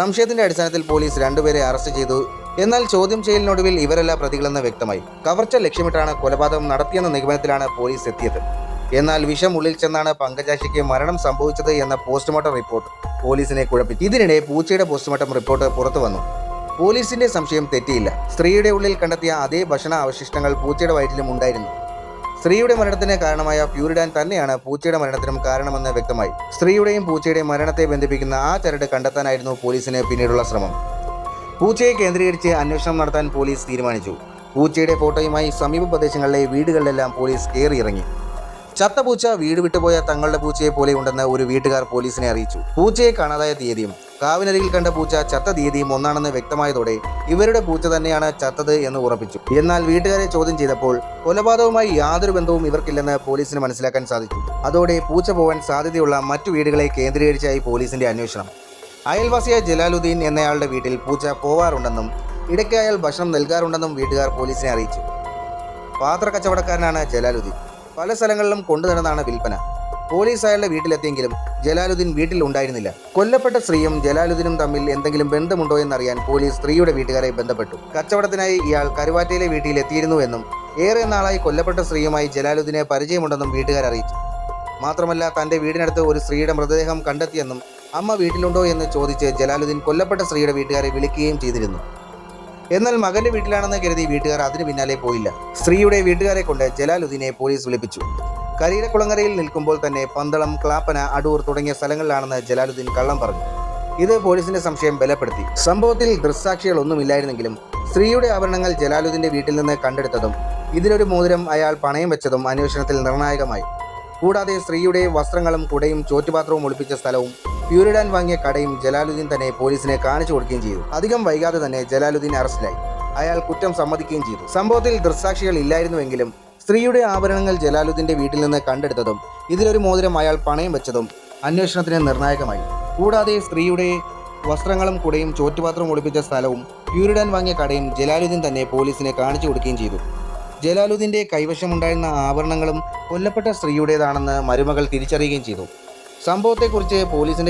സംശയത്തിന്റെ അടിസ്ഥാനത്തിൽ പോലീസ് രണ്ടുപേരെ അറസ്റ്റ് ചെയ്തു. എന്നാൽ ചോദ്യം ചെയ്യലിനൊടുവിൽ ഇവരല്ല പ്രതികളെന്ന് വ്യക്തമായി. കവർച്ച ലക്ഷ്യമിട്ടാണ് കൊലപാതകം നടത്തിയെന്ന നിഗമനത്തിലാണ് പോലീസ് എത്തിയത്. എന്നാൽ വിഷം ഉള്ളിൽ ചെന്നാണ് പങ്കജാശിക്ക് മരണം സംഭവിച്ചത് എന്ന പോസ്റ്റ്മോർട്ടം റിപ്പോർട്ട് പോലീസിനെ കുഴപ്പിച്ചു. ഇതിനിടെ പൂച്ചയുടെ പോസ്റ്റ്മോർട്ടം റിപ്പോർട്ട് പുറത്തു വന്നു. പോലീസിന്റെ സംശയം തെറ്റിയില്ല. സ്ത്രീയുടെ ഉള്ളിൽ കണ്ടെത്തിയ അതേ ഭക്ഷണ അവശിഷ്ടങ്ങൾ പൂച്ചയുടെ വയറ്റിലും ഉണ്ടായിരുന്നു. സ്ത്രീയുടെ മരണത്തിന് കാരണമായ പ്യൂരിഡാൻ തന്നെയാണ് പൂച്ചയുടെ മരണത്തിനും കാരണമെന്ന് വ്യക്തമായി. സ്ത്രീയുടെയും പൂച്ചയുടെയും മരണത്തെ ബന്ധിപ്പിക്കുന്ന ആ ചരട് കണ്ടെത്താനായിരുന്നു പോലീസിന് പിന്നീടുള്ള ശ്രമം. പൂച്ചയെ കേന്ദ്രീകരിച്ച് അന്വേഷണം നടത്താൻ പോലീസ് തീരുമാനിച്ചു. പൂച്ചയുടെ ഫോട്ടോയുമായി സമീപ പ്രദേശങ്ങളിലെ വീടുകളിലെല്ലാം പോലീസ് കയറിയിറങ്ങി. ചത്ത പൂച്ച വീട് വിട്ടുപോയ തങ്ങളുടെ പൂച്ചയെ പോലെ ഉണ്ടെന്ന് ഒരു വീട്ടുകാർ പോലീസിനെ അറിയിച്ചു. പൂച്ചയെ കാണാതായ തീയതിയും കാവിനരികിൽ കണ്ട പൂച്ച ചത്ത തീയതിയും ഒന്നാണെന്ന് വ്യക്തമായതോടെ ഇവരുടെ പൂച്ച തന്നെയാണ് ചത്തത് എന്ന് ഉറപ്പിച്ചു. എന്നാൽ വീട്ടുകാരെ ചോദ്യം ചെയ്തപ്പോൾ കൊലപാതകവുമായി യാതൊരു ബന്ധവും ഇവർക്കില്ലെന്ന് പോലീസിന് മനസ്സിലാക്കാൻ സാധിച്ചു. അതോടെ പൂച്ച പോവാൻ സാധ്യതയുള്ള മറ്റു വീടുകളെ കേന്ദ്രീകരിച്ചായി പോലീസിന്റെ അന്വേഷണം. അയൽവാസിയായ ജലാലുദ്ദീൻ എന്നയാളുടെ വീട്ടിൽ പൂച്ച പോവാറുണ്ടെന്നും ഇടയ്ക്ക് അയാൾ ഭക്ഷണം നൽകാറുണ്ടെന്നും വീട്ടുകാർ പോലീസിനെ അറിയിച്ചു. പാത്ര കച്ചവടക്കാരനാണ് ജലാലുദ്ദീൻ. പല സ്ഥലങ്ങളിലും കൊണ്ടുനടന്നാണ് വിൽപ്പന. പോലീസ് അയാളുടെ വീട്ടിലെത്തിയെങ്കിലും ജലാലുദ്ദീൻ വീട്ടിൽ ഉണ്ടായിരുന്നില്ല കൊല്ലപ്പെട്ട സ്ത്രീയും ജലാലുദ്ദീനും തമ്മിൽ എന്തെങ്കിലും ബന്ധമുണ്ടോ എന്നറിയാൻ പോലീസ് സ്ത്രീയുടെ വീട്ടുകാരെ ബന്ധപ്പെട്ടു. കച്ചവടത്തിനായി ഇയാൾ കരുവാറ്റയിലെ വീട്ടിൽ എത്തിയിരുന്നുവെന്നും ഏറെ നാളായി കൊല്ലപ്പെട്ട സ്ത്രീയുമായി ജലാലുദ്ദീനെ പരിചയമുണ്ടെന്നും വീട്ടുകാർ അറിയിച്ചു. മാത്രമല്ല തന്റെ വീടിനടുത്ത് ഒരു സ്ത്രീയുടെ മൃതദേഹം കണ്ടെത്തിയെന്നും അമ്മ വീട്ടിലുണ്ടോ എന്ന് ചോദിച്ച് ജലാലുദ്ദീൻ കൊല്ലപ്പെട്ട സ്ത്രീയുടെ വീട്ടുകാരെ വിളിക്കുകയും ചെയ്തിരുന്നു. എന്നാൽ മകന്റെ വീട്ടിലാണെന്ന് കരുതി വീട്ടുകാർ അതിന് പിന്നാലെ പോയില്ല. സ്ത്രീയുടെ വീട്ടുകാരെ കൊണ്ട് ജലാലുദ്ദീനെ പോലീസ് വിളിപ്പിച്ചു. കുളങ്ങരയിൽ നിൽക്കുമ്പോൾ തന്നെ പന്തളം ക്ലാപ്പന അടൂർ തുടങ്ങിയ സ്ഥലങ്ങളിലാണെന്ന് ജലാലുദ്ദീൻ കള്ളം പറഞ്ഞു. ഇത് പോലീസിന്റെ സംശയം ബലപ്പെടുത്തി. സംഭവത്തിൽ ദൃക്സാക്ഷികളൊന്നുമില്ലായിരുന്നെങ്കിലും സ്ത്രീയുടെ ആഭരണങ്ങൾ ജലാലുദ്ദീന്റെ വീട്ടിൽ നിന്ന് കണ്ടെടുത്തതും ഇതിലൊരു മോതിരം അയാൾ പണയം വെച്ചതും അന്വേഷണത്തിൽ നിർണായകമായി. കൂടാതെ സ്ത്രീയുടെ വസ്ത്രങ്ങളും കുടയും ചോറ്റുപാത്രവും ഒളിപ്പിച്ച സ്ഥലവും പ്യൂരിഡാൻ വാങ്ങിയ കടയും ജലാലുദ്ദീൻ തന്നെ പോലീസിനെ കാണിച്ചു കൊടുക്കുകയും ചെയ്തു. അധികം വൈകാതെ തന്നെ ജലാലുദ്ദീൻ അറസ്റ്റിലായി. അയാൾ കുറ്റം സമ്മതിക്കുകയും ചെയ്തു. സംഭവത്തിൽ ദൃക്സാക്ഷികൾ ഇല്ലായിരുന്നുവെങ്കിലും സ്ത്രീയുടെ ആഭരണങ്ങൾ ജലാലുദ്ദീന്റെ വീട്ടിൽ നിന്ന് കണ്ടെടുത്തതും ഇതിലൊരു മോതിരം അയാൾ പണയം വെച്ചതും അന്വേഷണത്തിന് നിർണായകമായി. കൂടാതെ സ്ത്രീയുടെ വസ്ത്രങ്ങളും കുടയും ചോറ്റുപാത്രവും ഒളിപ്പിച്ച സ്ഥലവും പ്യൂരിഡാൻ വാങ്ങിയ കടയും ജലാലുദ്ദീൻ തന്നെ പോലീസിനെ കാണിച്ചു കൊടുക്കുകയും ചെയ്തു. ജലാലുദ്ദീന്റെ കൈവശമുണ്ടായിരുന്ന ആഭരണങ്ങളും കൊല്ലപ്പെട്ട സ്ത്രീയുടേതാണെന്ന് മരുമകൾ തിരിച്ചറിയുകയും ചെയ്തു. സംഭവത്തെക്കുറിച്ച് പോലീസിന്റെ